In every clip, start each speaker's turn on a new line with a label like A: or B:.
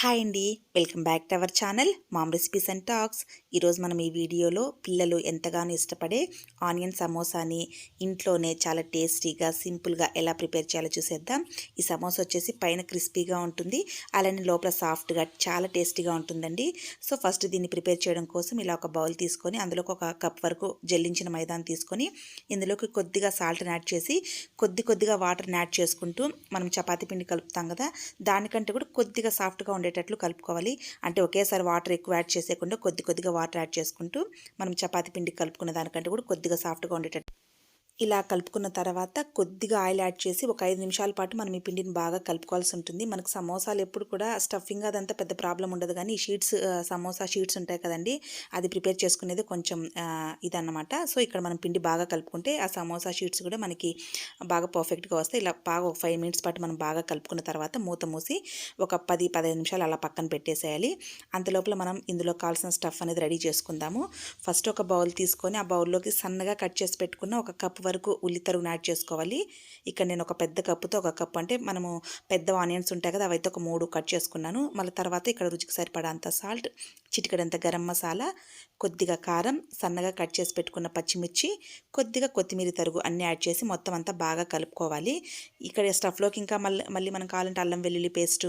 A: Hi అండి. Welcome back to our channel mom recipes and talks. ఈరోజు మనం ఈ వీడియోలో పిల్లలు ఎంతగానో ఇష్టపడే ఆనియన్ సమోసాని ఇంట్లోనే చాలా టేస్టీగా సింపుల్గా ఎలా ప్రిపేర్ చేయాలో చూసేద్దాం. ఈ సమోసా వచ్చేసి పైన క్రిస్పీగా ఉంటుంది. అలానే లోపల సాఫ్ట్గా చాలా టేస్టీగా ఉంటుందండి. సో ఫస్ట్ దీన్ని ప్రిపేర్ చేయడం కోసం ఇలా ఒక బౌల్ తీసుకొని అందులోకి ఒక కప్ వరకు జల్లించిన మైదాన్ని తీసుకొని ఇందులోకి కొద్దిగా సాల్ట్ని యాడ్ చేసి కొద్ది కొద్దిగా వాటర్ని యాడ్ చేసుకుంటూ మనం చపాతీ పిండి కలుపుతాం కదా దానికంటే కూడా కొద్దిగా సాఫ్ట్గా ఉండేటట్లు కలుపుకోవాలి. అంటే ఒకేసారి వాటర్ ఎక్కువ యాడ్ చేసేయకుండా కొద్ది కొద్దిగా వాటర్ యాడ్ చేసుకుంటూ మనం చపాతీ పిండి కలుపుకున్న దానికంటే కూడా కొద్దిగా సాఫ్ట్గా ఉండేటట్టు ఇలా కలుపుకున్న తర్వాత కొద్దిగా ఆయిల్ యాడ్ చేసి ఒక ఐదు నిమిషాల పాటు మనం ఈ పిండిని బాగా కలుపుకోవాల్సి ఉంటుంది. మనకు సమోసాలు ఎప్పుడు కూడా స్టఫింగ్ అదంతా పెద్ద ప్రాబ్లం ఉండదు. కానీ ఈ షీట్స్ సమోసా షీట్స్ ఉంటాయి కదండి అది ప్రిపేర్ చేసుకునేది కొంచెం ఇదన్నమాట. సో ఇక్కడ మనం పిండి బాగా కలుపుకుంటే ఆ సమోసా షీట్స్ కూడా మనకి బాగా పర్ఫెక్ట్గా వస్తాయి. ఇలా బాగా ఒక ఫైవ్ మినిట్స్ పాటు మనం బాగా కలుపుకున్న తర్వాత మూత మూసి ఒక పది పదిహేను నిమిషాలు అలా పక్కన పెట్టేసేయాలి. అంతలోపల మనం ఇందులో కావాల్సిన స్టఫ్ అనేది రెడీ చేసుకుందాము. ఫస్ట్ ఒక బౌల్ తీసుకొని ఆ బౌల్లోకి సన్నగా కట్ చేసి పెట్టుకున్న ఒక కప్ వరకు ఉల్లి తరుగును యాడ్ చేసుకోవాలి. ఇక్కడ నేను ఒక పెద్ద కప్పుతో ఒక కప్పు అంటే మనము పెద్ద ఆనియన్స్ ఉంటాయి కదా అవైతే ఒక మూడు కట్ చేసుకున్నాను. మళ్ళీ తర్వాత ఇక్కడ రుచికి సరిపడంత సాల్ట్ చిటికడంత గరం మసాలా కొద్దిగా కారం సన్నగా కట్ చేసి పెట్టుకున్న పచ్చిమిర్చి కొద్దిగా కొత్తిమీర తరుగు అన్నీ యాడ్ చేసి మొత్తం అంతా బాగా కలుపుకోవాలి. ఇక్కడ స్టఫ్లోకి ఇంకా మళ్ళీ మళ్ళీ మనం కావాలంటే అల్లం వెల్లుల్లి పేస్ట్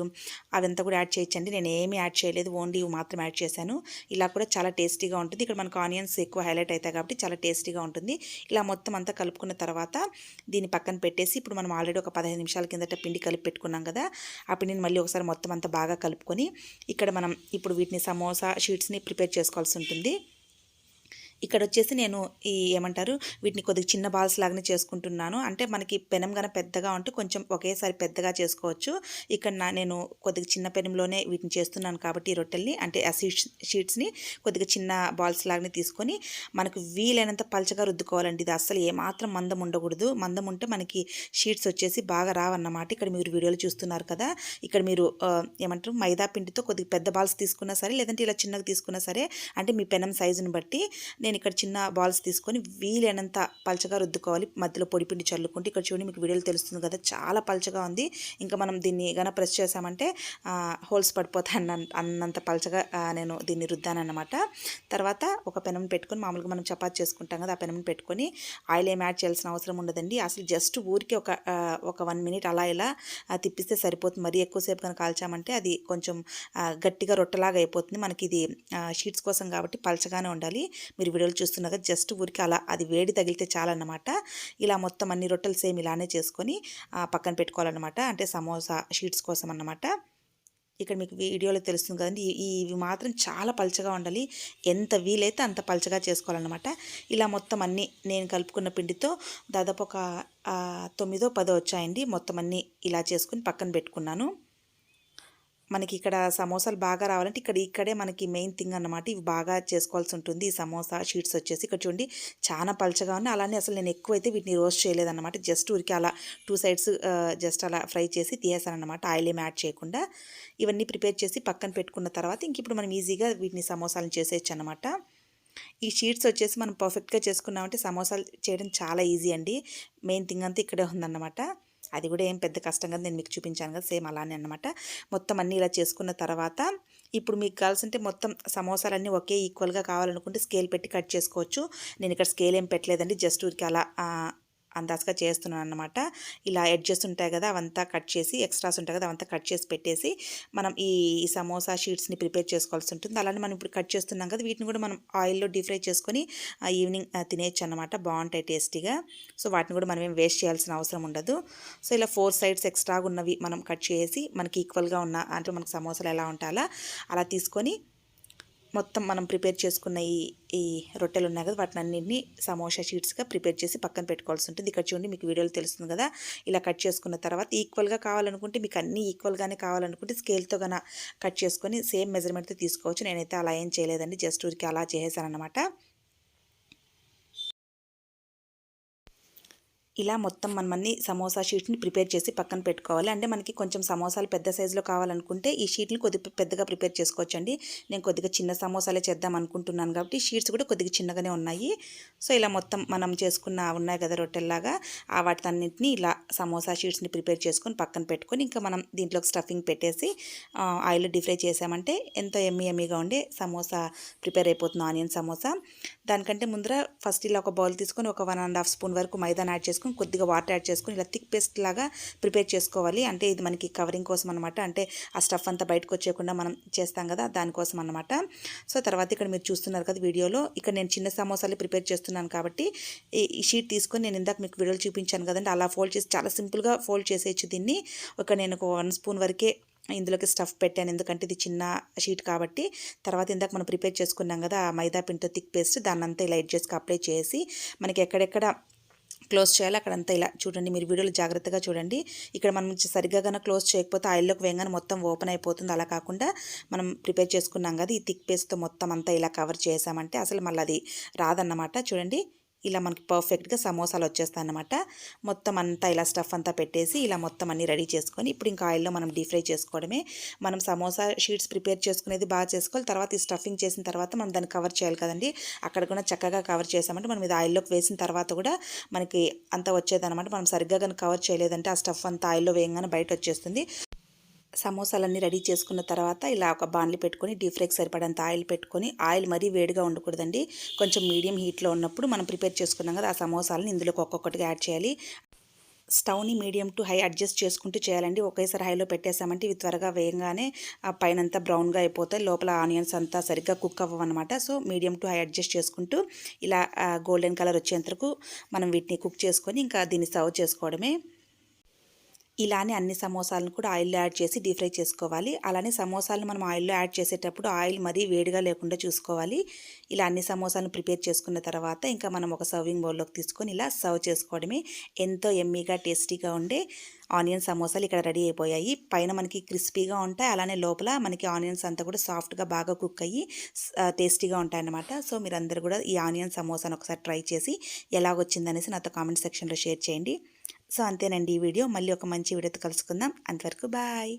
A: అవంతా కూడా యాడ్ చేయొచ్చండి. నేను ఏమీ యాడ్ చేయలేదు ఓన్లీ ఇవి మాత్రం యాడ్ చేశాను. ఇలా కూడా చాలా టేస్టీగా ఉంటుంది. ఇక్కడ మనకు ఆనియన్స్ ఎక్కువ హైలైట్ అవుతాయి కాబట్టి చాలా టేస్టీగా ఉంటుంది. ఇలా మొత్తం అంతా కలుపుకున్న తర్వాత దీన్ని పక్కన పెట్టేసి ఇప్పుడు మనం ఆల్రెడీ ఒక పదిహేను నిమిషాల కిందట పిండి కలిపి పెట్టుకున్నాం కదా ఆ పిండిని మళ్ళీ ఒకసారి మొత్తం అంతా బాగా కలుపుకొని ఇక్కడ మనం ఇప్పుడు వీటిని సమోసా షీట్స్ని ప్రిపేర్ చేసుకోవాల్సి ఉంటుంది. ఇక్కడ వచ్చేసి నేను ఈ ఏమంటారు వీటిని కొద్దిగా చిన్న బాల్స్ లాగానే చేసుకుంటున్నాను. అంటే మనకి పెనం కన పెద్దగా ఉంటే కొంచెం ఒకేసారి పెద్దగా చేసుకోవచ్చు. ఇక్కడ నా నేను కొద్దిగా చిన్న పెనంలోనే వీటిని చేస్తున్నాను కాబట్టి ఈ రొట్టెల్ని అంటే ఆ షీట్స్ షీట్స్ని కొద్దిగా చిన్న బాల్స్ లాగానే తీసుకొని మనకు వీలైనంత పలచగా రుద్దుకోవాలండి. ఇది అసలు ఏమాత్రం మందం ఉండకూడదు. మందం ఉంటే మనకి షీట్స్ వచ్చేసి బాగా రావన్నమాట. ఇక్కడ మీరు వీడియోలు చూస్తున్నారు కదా. ఇక్కడ మీరు ఏమంటారు మైదా పిండితో కొద్దిగా పెద్ద బాల్స్ తీసుకున్నా సరే లేదంటే ఇలా చిన్నగా తీసుకున్నా సరే అంటే మీ పెనం సైజుని బట్టి నేను నేను ఇక్కడ చిన్న బాల్స్ తీసుకొని వీలైనంత పలచగా రుద్దుకోవాలి. మధ్యలో పొడిపిండి చల్లుకుంటే ఇక్కడ చూడండి మీకు వీడియోలు తెలుస్తుంది కదా చాలా పలచగా ఉంది. ఇంకా మనం దీన్ని గన ప్రెస్ చేసామంటే హోల్స్ పడిపోతాయి అన్న అన్నంత పలచగా నేను దీన్ని రుద్దానమాట తర్వాత ఒక పెనం పెట్టుకొని మామూలుగా మనం చపాతి చేసుకుంటాం కదా ఆ పెనం పెట్టుకొని ఆయిల్ ఏం యాడ్ చేయాల్సిన అవసరం ఉండదండి. అసలు జస్ట్ ఊరికి ఒక ఒక వన్ మినిట్ అలా ఇలా తిప్పిస్తే సరిపోతుంది. మరీ ఎక్కువసేపు కనుక కాల్చామంటే అది కొంచెం గట్టిగా రొట్టెలాగా అయిపోతుంది. మనకి ఇది షీట్స్ కోసం కాబట్టి పలచగానే ఉండాలి. మీరు వీడియోలు చూస్తున్నాగా జస్ట్ ఊరికి అలా అది వేడి తగిలితే చాలన్నమాట. ఇలా మొత్తం అన్ని రొట్టెలు సేమ్ ఇలానే చేసుకొని పక్కన పెట్టుకోవాలన్నమాట. అంటే సమోసా షీట్స్ కోసం అన్నమాట ఇక్కడ మీకు వీడియోలో తెలుస్తుంది కదండి ఇవి మాత్రం చాలా పలచగా ఉండాలి. ఎంత వీలైతే అంత పలచగా చేసుకోవాలన్నమాట. ఇలా మొత్తం అన్నీ నేను కలుపుకున్న పిండితో దాదాపు ఒక తొమ్మిదో పదో వచ్చాయండి. మొత్తం అన్నీ ఇలా చేసుకుని పక్కన పెట్టుకున్నాను. మనకి ఇక్కడ సమోసాలు బాగా రావాలంటే ఇక్కడ ఇక్కడే మనకి మెయిన్ థింగ్ అనమాట ఇవి బాగా చేసుకోవాల్సి ఉంటుంది. ఈ సమోసా షీట్స్ వచ్చేసి ఇక్కడ చూడండి చాలా పలచగా ఉన్నాయి. అలానే అసలు నేను ఎక్కువ అయితే వీటిని రోస్ట్ చేయలేదన్నమాట. జస్ట్ ఊరికి అలా టూ సైడ్స్ జస్ట్ అలా ఫ్రై చేసి తీసేసాను అనమాట ఆయిల్ ఏమి యాడ్ చేయకుండా ఇవన్నీ ప్రిపేర్ చేసి పక్కన పెట్టుకున్న తర్వాత ఇంక ఇప్పుడు మనం ఈజీగా వీటిని సమోసాలను చేసేయచ్చు అనమాట ఈ షీట్స్ వచ్చేసి మనం పర్ఫెక్ట్గా చేసుకున్నామంటే సమోసాలు చేయడం చాలా ఈజీ అండి. మెయిన్ థింగ్ అంతా ఇక్కడే ఉందన్నమాట. అది కూడా ఏం పెద్ద కష్టం కదా. నేను మీకు చూపించాను కదా సేమ్ అలానే అనమాట మొత్తం అన్నీ ఇలా చేసుకున్న తర్వాత ఇప్పుడు మీకు కావాల్సింటే మొత్తం సమోసాలన్నీ ఒకే ఈక్వల్గా కావాలనుకుంటే స్కేల్ పెట్టి కట్ చేసుకోవచ్చు. నేను ఇక్కడ స్కేల్ ఏం పెట్టలేదండి. జస్ట్ ఊరికి అలా అందాజగా చేస్తున్నాను అనమాట ఇలా ఎడ్జెస్ ఉంటాయి కదా అవంతా కట్ చేసి ఎక్స్ట్రాస్ ఉంటాయి కదా అవంతా కట్ చేసి పెట్టేసి మనం ఈ సమోసా షీట్స్ని ప్రిపేర్ చేసుకోవాల్సి ఉంటుంది. అలానే మనం ఇప్పుడు కట్ చేస్తున్నాం కదా వీటిని కూడా మనం ఆయిల్లో డీప్ ఫ్రై చేసుకొని ఈవినింగ్ తినేయచ్చు అనమాట బాగుంటాయి టేస్టీగా. సో వాటిని కూడా మనం ఏం వేస్ట్ చేయాల్సిన అవసరం ఉండదు. సో ఇలా ఫోర్ సైడ్స్ ఎక్స్ట్రాగా ఉన్నవి మనం కట్ చేసి మనకి ఈక్వల్గా ఉన్న అంటే మనకు సమోసాలు ఎలా ఉంటాలా అలా తీసుకొని మొత్తం మనం ప్రిపేర్ చేసుకున్న ఈ ఈ రొట్టెలు ఉన్నాయి కదా వాటిని అన్నింటినీ సమోసా షీట్స్గా ప్రిపేర్ చేసి పక్కన పెట్టుకోవాల్సి ఉంటుంది. ఇక్కడ చూడండి మీకు వీడియోలో తెలుస్తుంది కదా ఇలా కట్ చేసుకున్న తర్వాత ఈక్వల్గా కావాలనుకుంటే మీకు అన్నీ ఈక్వల్గానే కావాలనుకుంటే స్కేల్తో కన్నా కట్ చేసుకొని సేమ్ మెజర్మెంట్తో తీసుకోవచ్చు. నేనైతే అలా ఏం చేయలేదండి జస్ట్ ఊరికి అలా చేసేసాను అనమాట ఇలా మొత్తం మనం అన్ని సమోసా షీట్స్ని ప్రిపేర్ చేసి పక్కన పెట్టుకోవాలి. అంటే మనకి కొంచెం సమోసాలు పెద్ద సైజులో కావాలనుకుంటే ఈ షీట్ని కొద్దిగా పెద్దగా ప్రిపేర్ చేసుకోవచ్చండి. నేను కొద్దిగా చిన్న సమోసాలే చేద్దాం అనుకుంటున్నాను కాబట్టి షీట్స్ కూడా కొద్దిగా చిన్నగానే ఉన్నాయి. సో ఇలా మొత్తం మనం చేసుకున్న ఉన్నాయి కదా రొట్టెల్లాగా ఆ వాటితన్నింటిని ఇలా సమోసా షీట్స్ని ప్రిపేర్ చేసుకొని పక్కన పెట్టుకొని ఇంకా మనం దీంట్లోకి స్టఫింగ్ పెట్టేసి ఆయిల్ డీప్ ఫ్రై చేసామంటే ఎంతో ఎమ్మి ఎమ్మిగా ఉండే సమోసా ప్రిపేర్ అయిపోతుంది. ఆనియన్ సమోసా. దానికంటే ముందర ఫస్ట్ ఇలా ఒక బౌల్ తీసుకొని ఒక వన్ అండ్ హాఫ్ స్పూన్ వరకు మైదాని యాడ్ చేసుకొని కొద్దిగా వాటర్ యాడ్ చేసుకొని ఇలా థిక్ పేస్ట్ లాగా ప్రిపేర్ చేసుకోవాలి. అంటే ఇది మనకి కవరింగ్ కోసం అనమాట అంటే ఆ స్టఫ్ అంతా బయటకు వచ్చేయకుండా మనం చేస్తాం కదా దానికోసం అనమాట సో తర్వాత ఇక్కడ మీరు చూస్తున్నారు కదా వీడియోలో. ఇక్కడ నేను చిన్న సమోసాలు ప్రిపేర్ చేస్తున్నాను కాబట్టి ఈ షీట్ తీసుకొని నేను ఇందాక మీకు వీడియోలు చూపించాను కదండి. అలా ఫోల్డ్ చేసి చాలా సింపుల్గా ఫోల్డ్ చేసేయచ్చు దీన్ని. ఒక నేను ఒక వన్ స్పూన్ వరకే ఇందులోకి స్టఫ్ పెట్టాను. ఎందుకంటే ఇది చిన్న షీట్ కాబట్టి తర్వాత ఇందాక మనం ప్రిపేర్ చేసుకున్నాం కదా ఆ మైదా పిండితో థిక్ పేస్ట్ దాన్ని అంతా ఇలా ఎడ్జెస్కి అప్లై చేసి మనకి ఎక్కడెక్కడ క్లోజ్ చేయాలి అక్కడంతా ఇలా చూడండి. మీరు వీడియోలు జాగ్రత్తగా చూడండి. ఇక్కడ మనం సరిగ్గా కనుక క్లోజ్ చేయకపోతే ఆయిల్లోకి వేయగానే మొత్తం ఓపెన్ అయిపోతుంది. అలా కాకుండా మనం ప్రిపేర్ చేసుకున్నాం కదా ఈ థిక్ పేస్ట్తో మొత్తం అంతా ఇలా కవర్ చేసామంటే అసలు మళ్ళీ అది రాదన్నమాట. చూడండి. ఇలా మనకి పర్ఫెక్ట్గా సమోసాలు వచ్చేస్తాయి అనమాట మొత్తం అంతా ఇలా స్టఫ్ అంతా పెట్టేసి ఇలా మొత్తం అన్ని రెడీ చేసుకొని ఇప్పుడు ఇంకా ఆయిల్లో మనం డీప్ ఫ్రై చేసుకోవడమే. మనం సమోసా షీట్స్ ప్రిపేర్ చేసుకునేది బాగా చేసుకోవాలి. తర్వాత ఈ స్టఫింగ్ చేసిన తర్వాత మనం దాన్ని కవర్ చేయాలి కదండి. అక్కడ కూడా చక్కగా కవర్ చేసామంటే మనం ఇది ఆయిల్లోకి వేసిన తర్వాత కూడా మనకి అంత వచ్చేదన్నమాట. మనం సరిగ్గా కానీ కవర్ చేయలేదంటే ఆ స్టఫ్ అంతా ఆయిల్లో వేయంగానే బయట వచ్చేస్తుంది. సమోసాలన్నీ రెడీ చేసుకున్న తర్వాత ఇలా ఒక బాణలి పెట్టుకొని డీప్ ఫ్రైకి సరిపడంత ఆయిల్ పెట్టుకొని ఆయిల్ మరీ వేడిగా ఉండకూడదండి. కొంచెం మీడియం హీట్లో ఉన్నప్పుడు మనం ప్రిపేర్ చేసుకున్నాం కదా ఆ సమోసాలను ఇందులోకి ఒక్కొక్కటిగా యాడ్ చేయాలి. స్టవ్ని మీడియం టు హై అడ్జస్ట్ చేసుకుంటూ చేయాలండి. ఒకేసారి హైలో పెట్టేసామంటే ఇవి త్వరగా వేయంగానే ఆ పైన అంతా బ్రౌన్గా అయిపోతాయి. లోపల ఆనియన్స్ అంతా సరిగ్గా cook అవ్వనమాట so medium to high adjust చేసుకుంటూ ఇలా గోల్డెన్ కలర్ వచ్చేంతకు మనం వీటిని కుక్ చేసుకొని ఇంకా దీన్ని సర్వ్ చేసుకోవడమే. ఇలానే అన్ని సమోసాలను కూడా ఆయిల్లో యాడ్ చేసి డీప్ ఫ్రై చేసుకోవాలి. అలానే సమోసాలను మనం ఆయిల్లో యాడ్ చేసేటప్పుడు ఆయిల్ మరీ వేడిగా లేకుండా చూసుకోవాలి. ఇలా అన్ని సమోసాలను ప్రిపేర్ చేసుకున్న తర్వాత ఇంకా మనం ఒక సర్వింగ్ బౌల్లోకి తీసుకొని ఇలా సర్వ్ చేసుకోవడమే ఎంతో ఎమ్మీగా టేస్టీగా ఉండే ఆనియన్ సమోసాలు ఇక్కడ రెడీ అయిపోయాయి. పైన మనకి క్రిస్పీగా ఉంటాయి. అలానే లోపల మనకి ఆనియన్స్ అంతా కూడా సాఫ్ట్గా బాగా కుక్ అయ్యి టేస్టీగా ఉంటాయి అన్నమాట సో మీరందరూ కూడా ఈ ఆనియన్ సమోసాను ఒకసారి ట్రై చేసి ఎలాగొచ్చిందనేసి నాతో కామెంట్ సెక్షన్లో షేర్ చేయండి. సో అంతేనండి ఈ వీడియో. మళ్ళీ ఒక మంచి వీడియోతో కలుసుకుందాం. అంతవరకు బాయ్.